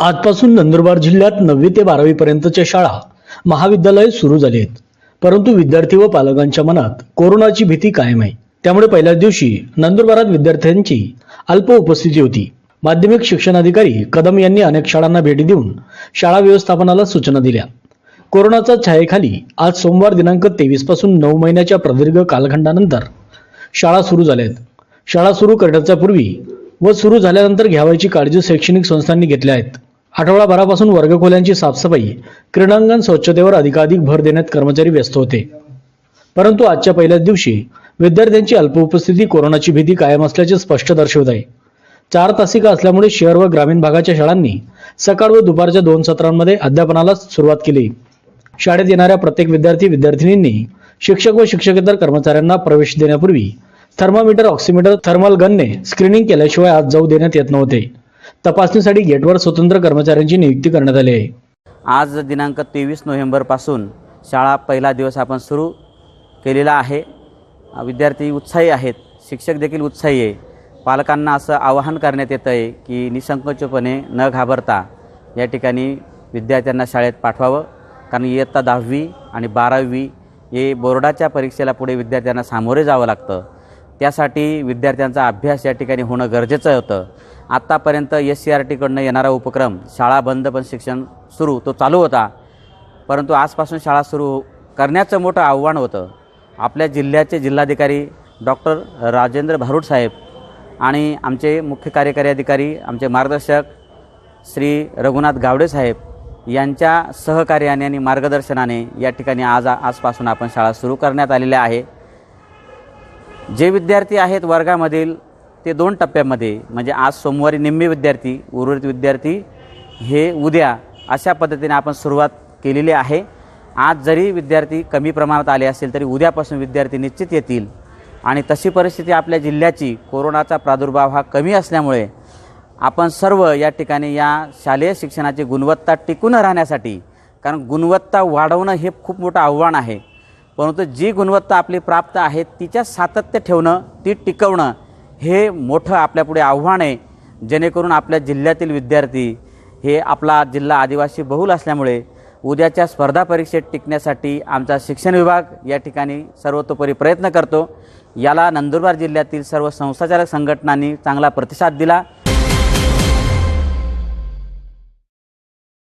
आजपासून नंदुरबार जिल्ह्यात नववी ते बारावी पर्यंतच्या शाळा महाविद्यालय सुरू झाली आहेत. परंतु विद्यार्थी व पालकांच्या मनात कोरोनाची भीती कायम आहे त्यामुळे पहिल्याच दिवशी नंदुरबारात विद्यार्थ्यांची अल्प उपस्थिती होती. माध्यमिक शिक्षणाधिकारी कदम यांनी अनेक शाळांना भेटी देऊन शाळा व्यवस्थापनाला सूचना दिल्या. कोरोनाच्या छायेखाली आज सोमवार दिनांक तेवीसपासून नऊ महिन्याच्या प्रदीर्घ कालखंडानंतर शाळा सुरू झाल्या आहेत. शाळा सुरू करण्याच्या पूर्वी व सुरू झाल्यानंतर घ्यावयाची काळजी शैक्षणिक संस्थांनी घेतल्या आहेत. आठवडाभरापासून वर्गखोल्यांची साफसफाई क्रीडांगण स्वच्छतेवर अधिकाधिक भर देण्यात कर्मचारी व्यस्त होते. परंतु आजच्या पहिल्याच दिवशी विद्यार्थ्यांची अल्प उपस्थिती कोरोनाची भीती कायम असल्याचे स्पष्ट दर्शवत आहे. चार तासिका असल्यामुळे शहर व ग्रामीण भागाच्या शाळांनी सकाळ व दुपारच्या दोन सत्रांमध्ये अध्यापनाला सुरुवात केली. शाळेत येणाऱ्या प्रत्येक विद्यार्थी विद्यार्थिनींनी शिक्षक व शिक्षकेतर कर्मचाऱ्यांना प्रवेश देण्यापूर्वी थर्मामीटर ऑक्सिमीटर थर्मल गनने स्क्रीनिंग केल्याशिवाय आज जाऊ देण्यात येत नव्हते. तपासणीसाठी गेटवर स्वतंत्र कर्मचाऱ्यांची नियुक्ती करण्यात आली आहे. आज दिनांक तेवीस नोव्हेंबरपासून शाळा पहिला दिवस आपण सुरू केलेला आहे. विद्यार्थी उत्साही आहेत. शिक्षक देखील उत्साही आहे. पालकांना असं आवाहन करण्यात येतं आहे की निसंकोचपणे न घाबरता या ठिकाणी विद्यार्थ्यांना शाळेत पाठवावं. कारण इयत्ता दहावी आणि बारावी हे बोर्डाच्या परीक्षेला पुढे विद्यार्थ्यांना सामोरे जावं लागतं. त्यासाठी विद्यार्थ्यांचा अभ्यास या ठिकाणी होणं गरजेचं होतं. आत्तापर्यंत एस सी आर टीकडनं येणारा उपक्रम शाळा बंद पण शिक्षण सुरू तो चालू होता. परंतु आजपासून शाळा सुरू करण्याचं मोठं आव्हान होतं. आपल्या जिल्ह्याचे जिल्हाधिकारी डॉक्टर राजेंद्र भारूड साहेब आणि आमचे मुख्य कार्यकारी अधिकारी आमचे मार्गदर्शक श्री रघुनाथ गावडे साहेब यांच्या सहकार्याने आणि मार्गदर्शनाने या ठिकाणी आज आजपासून आपण शाळा सुरू करण्यात आलेल्या आहे. जे विद्यार्थी आहेत वर्गामधील ते दोन टप्प्यामध्ये म्हणजे आज सोमवारी निम्मे विद्यार्थी उर्वरित विद्यार्थी हे उद्या अशा पद्धतीने आपण सुरुवात केलेली आहे. आज जरी विद्यार्थी कमी प्रमाणात आले असेल तरी उद्यापासून विद्यार्थी निश्चित येतील. आणि तशी परिस्थिती आपल्या जिल्ह्याची कोरोनाचा प्रादुर्भाव हा कमी असल्यामुळे आपण सर्व या ठिकाणी या शालेय शिक्षणाची गुणवत्ता टिकून राहण्यासाठी कारण गुणवत्ता वाढवणं हे खूप मोठं आव्हान आहे. परंतु जी गुणवत्ता आपली प्राप्त आहे तिच्या सातत्य ठेवणं ती टिकवणं हे मोठं आपल्यापुढे आव्हान आहे. जेणेकरून आपल्या जिल्ह्यातील विद्यार्थी हे आपला जिल्हा आदिवासी बहुल असल्यामुळे उद्याच्या स्पर्धा परीक्षेत टिकण्यासाठी आमचा शिक्षण विभाग या ठिकाणी सर्वतोपरी प्रयत्न करतो. याला नंदुरबार जिल्ह्यातील सर्व संस्थाचालक संघटनांनी चांगला प्रतिसाद दिला.